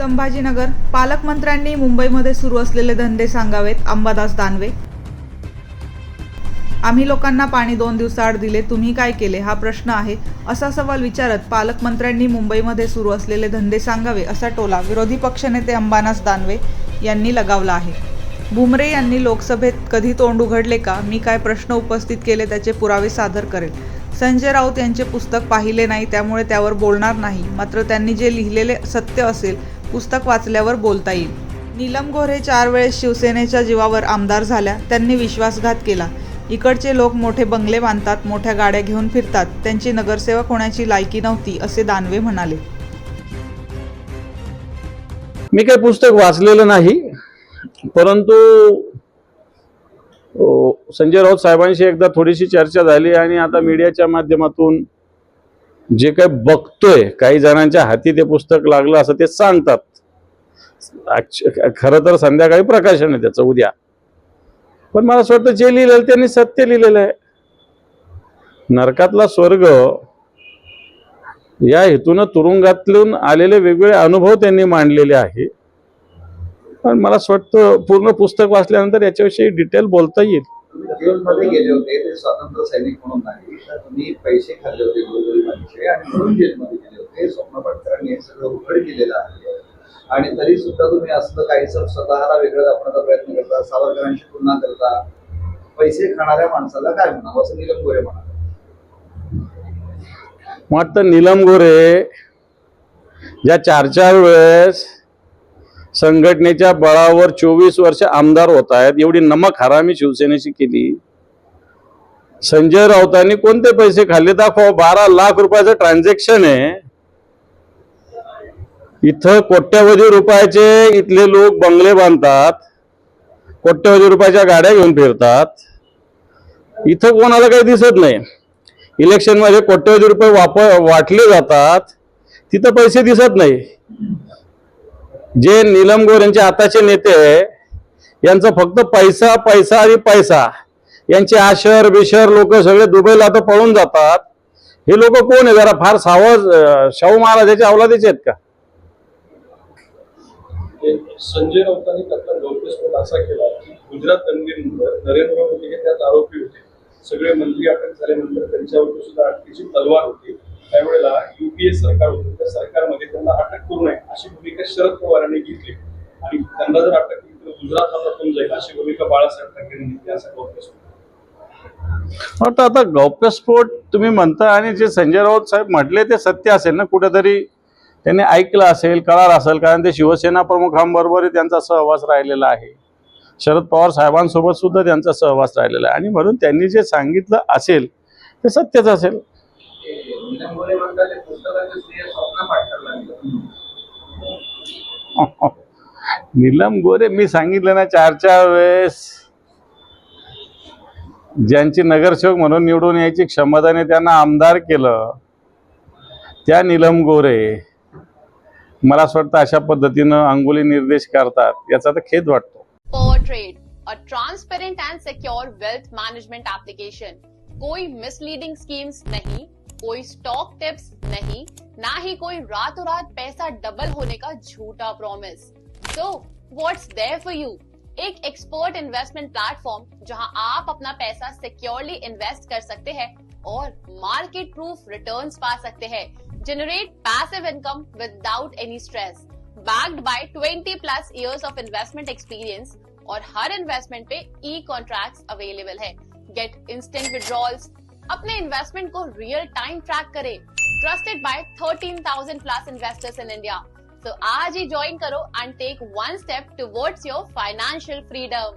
संभाजीनगर पालकमंत्र्यांनी मुंबईमध्ये सुरू असलेले धंदे सांगावेत अंबादास दानवे. आम्ही लोकांना पाणी दोन दिवसाआड दिले तुम्ही काय केले? हा प्रश्न आहे. असा सवाल विचारत पालकमंत्र्यांनी मुंबईमध्ये सुरू असलेले धंदे सांगावे असा टोला विरोधी पक्षनेते अंबादास दानवे यांनी लगावला आहे. बुमरे यांनी लोकसभेत कधी तोंड उघडले का? मी काय प्रश्न उपस्थित केले त्याचे पुरावे सादर करेल. संजय राऊत यांचे पुस्तक पाहिले नाही त्यामुळे त्यावर बोलणार नाही. मात्र त्यांनी जे लिहिलेले सत्य असेल पुस्तक वाचल्यावर बोलता येईल. नीलम गोऱ्हे चार वेळेस शिवसेनेच्या जीवावर आमदार झाल्या. त्यांनी विश्वासघात केला. इकडचे लोक मोठे बंगले बांधतात मोठ्या गाड्या घेऊन फिरतात. त्यांची नगरसेवक होण्याची लायकी नव्हती असे दानवे म्हणाले. मी काही पुस्तक वाचलेलं नाही परंतु संजय राऊत साहेबांशी एकदा थोडीशी चर्चा झाली आणि आता मीडियाच्या माध्यमातून जे काही बघतोय काही जणांच्या हाती ते पुस्तक लागलं असं ते सांगतात. खरं तर संध्याकाळी प्रकाशन आहे त्याचं उद्या. पण मला असं वाटतं जे लिहिलेलं त्यांनी सत्य लिहिलेलं आहे. नरकातला स्वर्ग या हेतून तुरुंगातून आलेले वेगवेगळे अनुभव त्यांनी मांडलेले आहे. पण मला असं वाटतं पूर्ण पुस्तक वाचल्यानंतर याच्याविषयी डिटेल बोलता येईल. स्वातंत्र्य सैनिक म्हणून नाही. पैसे खाल्ले होते आणि म्हणून जेलमध्ये गेले होते. स्वप्न हे सगळं उघड केलेलं आहे. आणि तरी सुद्धा तुम्ही असलं काहीसं स्वतःला वेगळं दाखवण्याचा प्रयत्न करता सावरकरांशी तुलना करता पैसे खाणाऱ्या माणसाला काय म्हणावं? असं निलम गोरे म्हणाले. मग वाटतं नीलम गोरे ज्या चार चार वेळेस संघटनेच्या बळावर चोवीस वर्ष आमदार होत आहेत एवढी नमक हरामी शिवसेनेशी केली. संजय राऊतांनी कोणते पैसे खाल्ले? दाखव बारा लाख रुपयाचं ट्रान्झॅक्शन आहे. इथं कोट्यवधी रुपयाचे इथले लोक बंगले बांधतात कोट्यवधी रुपयाच्या गाड्या घेऊन फिरतात. इथं कोणाला काही दिसत नाही. इलेक्शनमध्ये कोट्यवधी रुपये वापर वाटले जातात तिथं पैसे दिसत नाही. जे नीलम गोर यांचे आताचे नेते आहे, यांचं फक्त पैसा पैसा आणि पैसा. यांचे आशर बिशर लोक सगळे दुबईला आता पळून जातात. हे लोक कोण आहे? जरा फार सावध शाहू महाराजाच्या अवलादीचे आहेत का? म्हणजे संजय राऊतांनी त्यातला गौप्यस्फोट असा केला की गुजरात दंगलीनंतर नरेंद्र मोदी हे त्यात आरोपी होते. सगळे मंत्री अटक झाल्यानंतर त्यांच्यावरती सुद्धा अटकेची तलवार होती. त्यावेळेला युपीए सरकार होतं. त्या सरकारमध्ये त्यांना अटक करू नये अशी भूमिका शरद पवारांनी घेतली. आणि त्यांना जर अटक केली तर गुजरात हातात पण जाईल अशी भूमिका बाळासाहेब ठाकरे घेतली. असा गौप्यस्फोट आता गौप्यस्फोट तुम्ही म्हणता आणि जे संजय राऊत साहेब म्हटले ते सत्य असेल ना? कुठेतरी त्यांनी ऐकलं असेल कळालं असेल कारण ते शिवसेना प्रमुखांबरोबरही त्यांचा सहवास राहिलेला आहे. शरद पवार साहेबांसोबत सुद्धा त्यांचा सहवास राहिलेला आहे. आणि म्हणून त्यांनी जे सांगितलं असेल ते सत्यच असेल. नीलम गोरे मी सांगितलं ना चार चार वेळेस ज्यांची नगरसेवक म्हणून निवडून यायची क्षमताने त्यांना आमदार केलं त्या नीलम गोरे. मला असं वाटतं अशा पद्धतीनं अंगुली निर्देश करतात याचा तर खेद वाटतो. Trade, a transparent and secure wealth management कोई मिसलीडिंग schemes नहीं कोई स्टॉक टिप्स नहीं ना ही कोई रातों रात पैसा डबल होने का झूठा promise so what's there for you एक एक्सपर्ट इन्वेस्टमेंट प्लेटफॉर्म जहाँ आप अपना पैसा सिक्योरली इन्वेस्ट कर सकते हैं और मार्केट प्रूफ रिटर्न्स पा सकते हैं। Generate passive income without any stress backed by 20 plus years of investment experience और हर इन्वेस्टमेंट पे ई कॉन्ट्रैक्ट्स अवेलेबल है। गेट इंस्टेंट विड्रॉल्स अपने इन्वेस्टमेंट को रियल टाइम ट्रैक करें। Trusted by 13,000 plus investors in India तो आज ही ज्वाइन करो and take one step towards your financial freedom